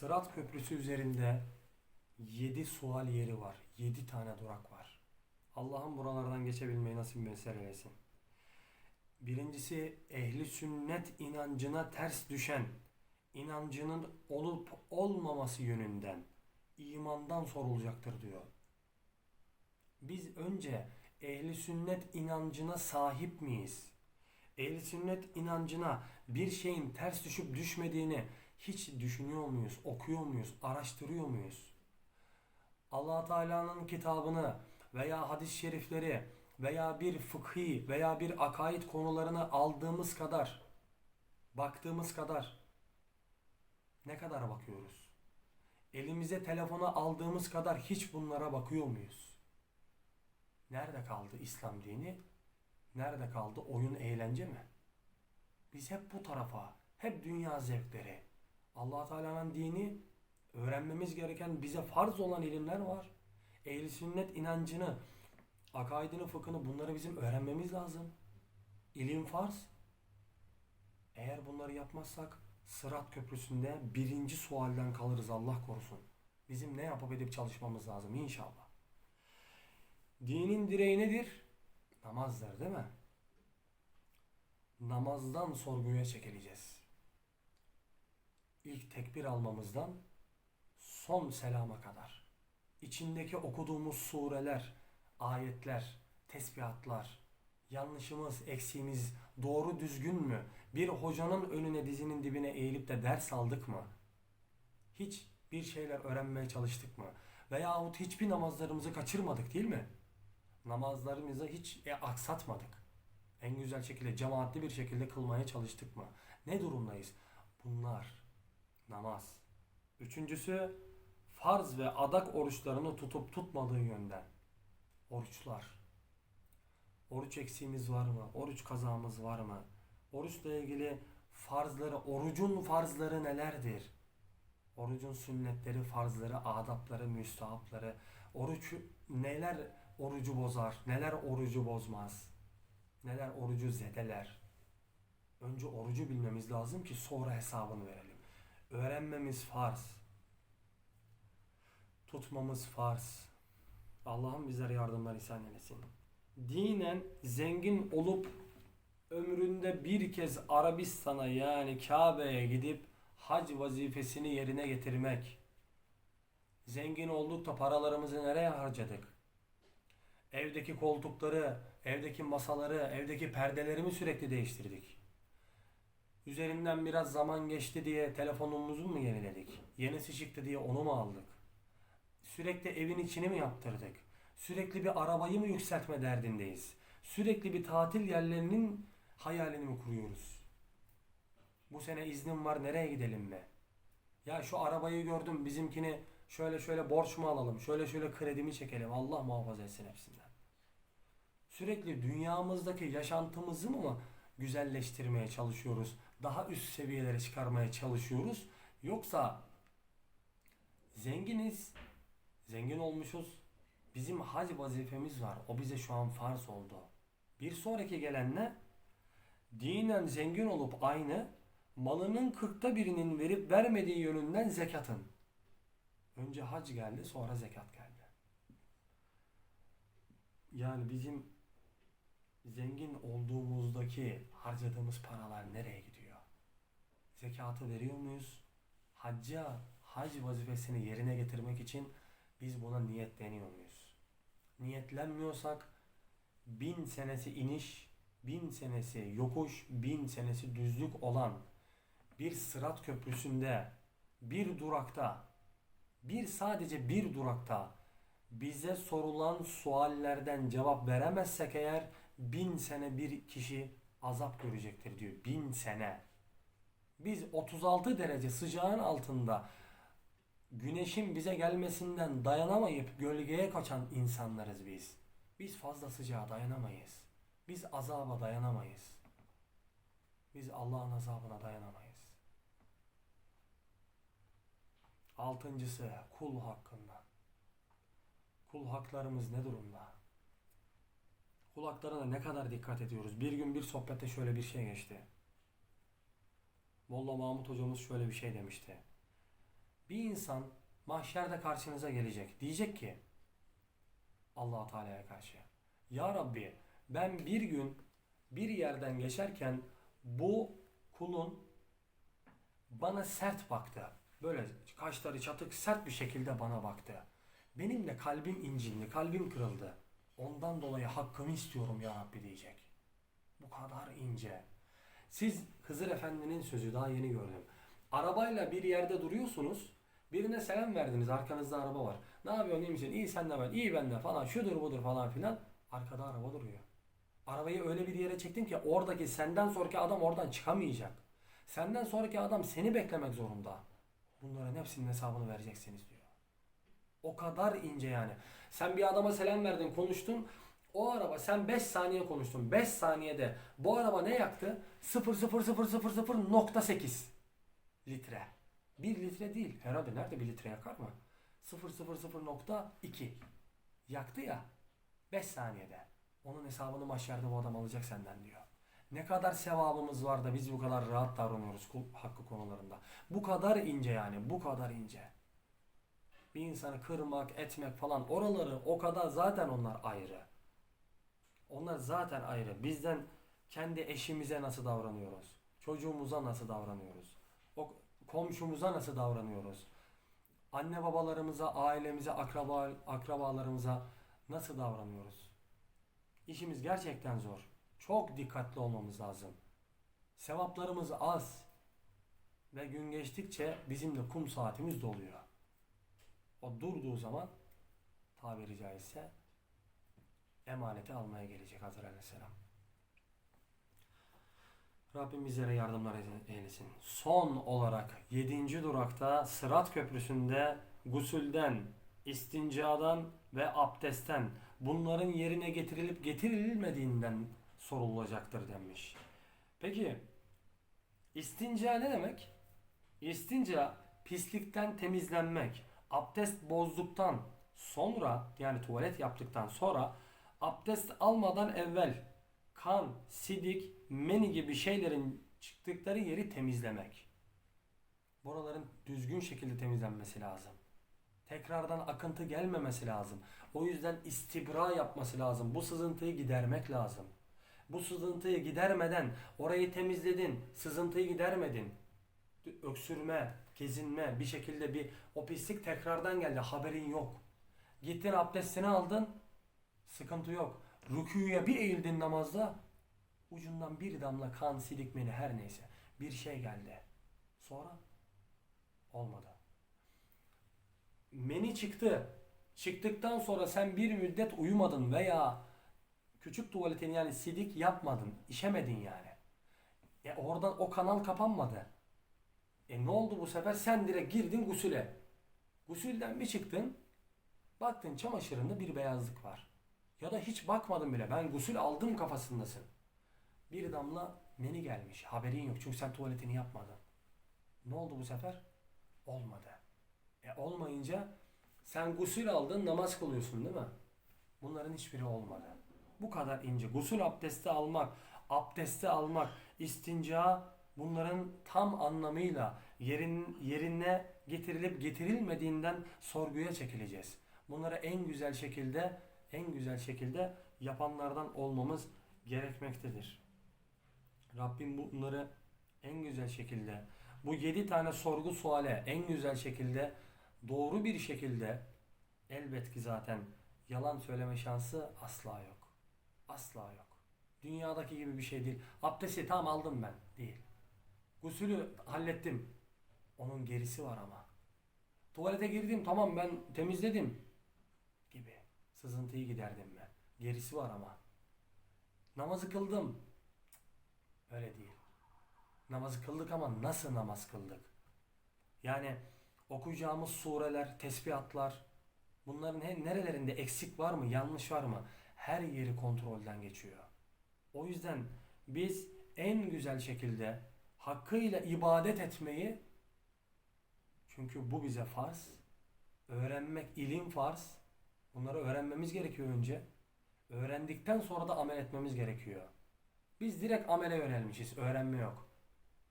Sırat Köprüsü üzerinde 7 sual yeri var. 7 tane durak var. Allah'ım buralardan geçebilmeyi nasip mesele eylesin. Birincisi ehli sünnet inancına ters düşen, inancının olup olmaması yönünden imandan sorulacaktır diyor. Biz önce ehli sünnet inancına sahip miyiz? Ehli sünnet inancına bir şeyin ters düşüp düşmediğini hiç düşünüyor muyuz, okuyor muyuz, araştırıyor muyuz? Allah Teala'nın kitabını veya hadis-i şerifleri veya bir fıkhi veya bir akaid konularını aldığımız kadar, baktığımız kadar ne kadar bakıyoruz? Elimize telefona aldığımız kadar hiç bunlara bakıyor muyuz? Nerede kaldı İslam dini? Nerede kaldı oyun eğlence mi? Biz hep bu tarafa, hep dünya zevkleri. Allah Teala'nın dini öğrenmemiz gereken bize farz olan ilimler var. Ehli sünnet inancını, akaidini, fıkhını bunları bizim öğrenmemiz lazım. İlim farz. Eğer bunları yapmazsak Sırat Köprüsü'nde birinci sualden kalırız Allah korusun. Bizim ne yapıp edip çalışmamız lazım inşallah. Dinin direği nedir? Namazdır değil mi? Namazdan sorguya çekileceğiz. İlk tekbir almamızdan son selama kadar. İçindeki okuduğumuz sureler, ayetler, tesbihatlar, yanlışımız, eksiğimiz doğru düzgün mü? Bir hocanın önüne dizinin dibine eğilip de ders aldık mı? Hiç bir şeyler öğrenmeye çalıştık mı? Veyahut hiçbir namazlarımızı kaçırmadık değil mi? Namazlarımızı hiç e, aksatmadık. En güzel şekilde, cemaatli bir şekilde kılmaya çalıştık mı? Ne durumdayız? Bunlar namaz. Üçüncüsü farz ve adak oruçlarını tutup tutmadığı yönden. Oruçlar. Oruç eksiğimiz var mı? Oruç kazamız var mı? Oruçla ilgili farzları, orucun farzları nelerdir? Orucun sünnetleri, farzları, adapları, müstahapları. Oruç neler orucu bozar, neler orucu bozmaz? Neler orucu zedeler? Önce orucu bilmemiz lazım ki sonra hesabını verelim. Öğrenmemiz farz. Tutmamız farz. Allah'ım bizlere yardımlar ihsan eylesin. Dinen zengin olup ömründe bir kez Arabistan'a yani Kabe'ye gidip hac vazifesini yerine getirmek. Zengin olduk da paralarımızı nereye harcadık? Evdeki koltukları, evdeki masaları, evdeki perdeleri mi sürekli değiştirdik? Üzerinden biraz zaman geçti diye telefonumuzu mu yeniledik? Yenisi çıktı diye onu mu aldık? Sürekli evin içini mi yaptırdık? Sürekli bir arabayı mı yükseltme derdindeyiz? Sürekli bir tatil yerlerinin hayalini mi kuruyoruz? Bu sene iznim var nereye gidelim mi? Ya şu arabayı gördüm bizimkini şöyle şöyle borç mu alalım? Şöyle şöyle kredimi çekelim. Allah muhafaza etsin hepsinden. Sürekli dünyamızdaki yaşantımızı mı güzelleştirmeye çalışıyoruz? Daha üst seviyelere çıkarmaya çalışıyoruz? Yoksa zenginiz, zengin olmuşuz. Bizim hac vazifemiz var. O bize şu an farz oldu. Bir sonraki gelen ne? Dinen zengin olup aynı, malının kırkta birinin verip vermediği yönünden zekatın. Önce hac geldi sonra zekat geldi. Yani bizim zengin olduğumuzdaki harcadığımız paralar nereye gidiyor? Zekatı veriyor muyuz? Hacca, hac vazifesini yerine getirmek için biz buna niyetleniyor muyuz? Niyetlenmiyorsak bin senesi iniş, bin senesi yokuş, bin senesi düzlük olan bir sırat köprüsünde, bir durakta, bir sadece bir durakta bize sorulan suallerden cevap veremezsek eğer bin sene bir kişi azap görecektir diyor. Bin sene. Biz 36 derece sıcağın altında güneşin bize gelmesinden dayanamayıp gölgeye kaçan insanlarız biz. Biz fazla sıcağa dayanamayız. Biz azaba dayanamayız. Biz Allah'ın azabına dayanamayız. Altıncısı kul hakkında. Kul haklarımız ne durumda? Kul haklarına ne kadar dikkat ediyoruz? Bir gün bir sohbette şöyle bir şey geçti. Molla Mahmut hocamız şöyle bir şey demişti. Bir insan mahşerde karşınıza gelecek. Diyecek ki allah Teala'ya karşı. Ya Rabbi ben bir gün bir yerden geçerken bu kulun bana sert baktı. Böyle kaşları çatık sert bir şekilde bana baktı. Benim de kalbim incindi, kalbim kırıldı. Ondan dolayı hakkımı istiyorum ya Rabbi diyecek. Bu kadar ince. Siz Hızır Efendi'nin sözü daha yeni gördüm. Arabayla bir yerde duruyorsunuz. Birine selam verdiniz. Arkanızda araba var. Ne yapıyorsun iyi misin? İyi sen de ben. İyi ben de falan. Şudur budur falan filan. Arkada araba duruyor. Arabayı öyle bir yere çektin ki oradaki senden sonraki adam oradan çıkamayacak. Senden sonraki adam seni beklemek zorunda. Bunların hepsinin hesabını vereceksiniz diyor. O kadar ince yani. Sen bir adama selam verdin, konuştun. O araba sen 5 saniye konuştun. 5 saniyede bu araba ne yaktı? 0.0000.8 litre. 1 litre değil. Herhalde nerede 1 litre yakar mı? 0.00.2 yaktı ya 5 saniyede. Onun hesabını mahşerde bu adam alacak senden diyor. Ne kadar sevabımız var da biz bu kadar rahat davranıyoruz hakkı konularında. Bu kadar ince yani bu kadar ince. Bir insanı kırmak, etmek falan oraları o kadar zaten onlar ayrı. Onlar zaten ayrı. Bizden kendi eşimize nasıl davranıyoruz? Çocuğumuza nasıl davranıyoruz? O komşumuza nasıl davranıyoruz? Anne babalarımıza, ailemize, akraba akrabalarımıza nasıl davranıyoruz? İşimiz gerçekten zor. Çok dikkatli olmamız lazım. Sevaplarımız az ve gün geçtikçe bizim de kum saatimiz doluyor. O durduğu zaman tabiri caizse emaneti almaya gelecek Hazır Aleyhisselam. Rabbim bizlere yardımlar eylesin. Son olarak 7. durakta Sırat Köprüsü'nde gusülden, istincadan ve abdestten bunların yerine getirilip getirilmediğinden sorulacaktır denmiş. Peki istinca ne demek? İstinca pislikten temizlenmek, abdest bozduktan sonra yani tuvalet yaptıktan sonra abdest almadan evvel kan, sidik, meni gibi şeylerin çıktıkları yeri temizlemek. Buraların düzgün şekilde temizlenmesi lazım. Tekrardan akıntı gelmemesi lazım. O yüzden istibra yapması lazım. Bu sızıntıyı gidermek lazım. Bu sızıntıyı gidermeden orayı temizledin, sızıntıyı gidermedin. Öksürme, gezinme, bir şekilde bir o pislik tekrardan geldi. Haberin yok. Gittin abdestini aldın. Sıkıntı yok. Rüküye bir eğildin namazda. Ucundan bir damla kan, silik meni her neyse. Bir şey geldi. Sonra olmadı. Meni çıktı. Çıktıktan sonra sen bir müddet uyumadın veya küçük tuvaletin yani sidik yapmadın, işemedin yani. E oradan o kanal kapanmadı. E ne oldu bu sefer? Sen direkt girdin gusüle. Gusülden bir çıktın, baktın çamaşırında bir beyazlık var. Ya da hiç bakmadın bile. Ben gusül aldım kafasındasın. Bir damla meni gelmiş. Haberin yok. Çünkü sen tuvaletini yapmadın. Ne oldu bu sefer? Olmadı. E olmayınca sen gusül aldın namaz kılıyorsun değil mi? Bunların hiçbiri olmadı. Bu kadar ince. Gusül abdesti almak, abdesti almak, istinca bunların tam anlamıyla yerin yerine getirilip getirilmediğinden sorguya çekileceğiz. Bunları en güzel şekilde en güzel şekilde yapanlardan olmamız gerekmektedir. Rabbim bunları en güzel şekilde bu yedi tane sorgu suale en güzel şekilde doğru bir şekilde elbet ki zaten yalan söyleme şansı asla yok. Asla yok. Dünyadaki gibi bir şey değil. Abdesti tam aldım ben. Değil. Gusülü hallettim. Onun gerisi var ama. Tuvalete girdim tamam ben temizledim. Sızıntıyı giderdim ben. Gerisi var ama. Namazı kıldım. Öyle değil. Namazı kıldık ama nasıl namaz kıldık? Yani okuyacağımız sureler, tesbihatlar bunların he- nerelerinde eksik var mı, yanlış var mı? Her yeri kontrolden geçiyor. O yüzden biz en güzel şekilde hakkıyla ibadet etmeyi çünkü bu bize farz. Öğrenmek ilim farz. Bunları öğrenmemiz gerekiyor önce. Öğrendikten sonra da amel etmemiz gerekiyor. Biz direkt amele yönelmişiz. Öğrenme yok.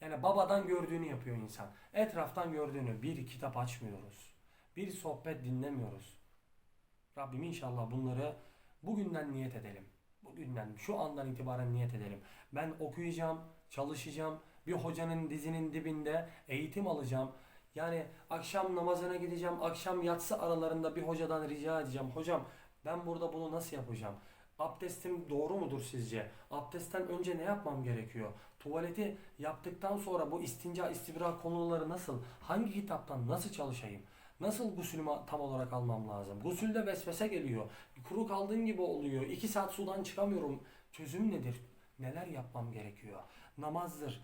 Yani babadan gördüğünü yapıyor insan. Etraftan gördüğünü bir kitap açmıyoruz. Bir sohbet dinlemiyoruz. Rabbim inşallah bunları bugünden niyet edelim. Bugünden şu andan itibaren niyet edelim. Ben okuyacağım, çalışacağım. Bir hocanın dizinin dibinde eğitim alacağım. Yani akşam namazına gideceğim. Akşam yatsı aralarında bir hocadan rica edeceğim. Hocam ben burada bunu nasıl yapacağım? Abdestim doğru mudur sizce? Abdestten önce ne yapmam gerekiyor? Tuvaleti yaptıktan sonra bu istinca istibra konuları nasıl? Hangi kitaptan nasıl çalışayım? Nasıl gusülümü tam olarak almam lazım? Gusülde vesvese geliyor. Kuru kaldığım gibi oluyor. İki saat sudan çıkamıyorum. Çözüm nedir? Neler yapmam gerekiyor? Namazdır,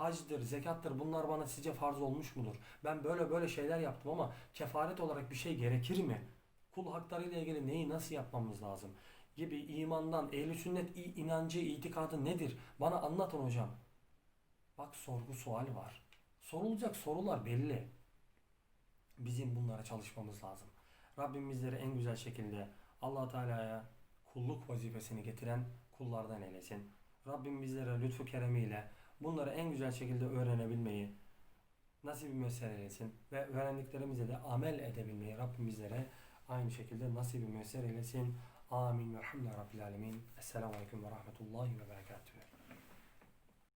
hacdır, zekattır bunlar bana sizce farz olmuş mudur? Ben böyle böyle şeyler yaptım ama kefaret olarak bir şey gerekir mi? Kul haklarıyla ilgili neyi nasıl yapmamız lazım? Gibi imandan, ehli sünnet inancı, itikadı nedir? Bana anlatın hocam. Bak sorgu sual var. Sorulacak sorular belli. Bizim bunlara çalışmamız lazım. Rabbim bizleri en güzel şekilde allah Teala'ya kulluk vazifesini getiren kullardan eylesin. Rabbim bizlere lütfu keremiyle bunları en güzel şekilde öğrenebilmeyi nasip müesser eylesin. Ve öğrendiklerimize de amel edebilmeyi Rabbim bizlere aynı şekilde nasip müesser eylesin. Amin ve hamdülillah Rabbil Alemin. Esselamu Aleyküm ve Rahmetullahi ve Berekatuhu.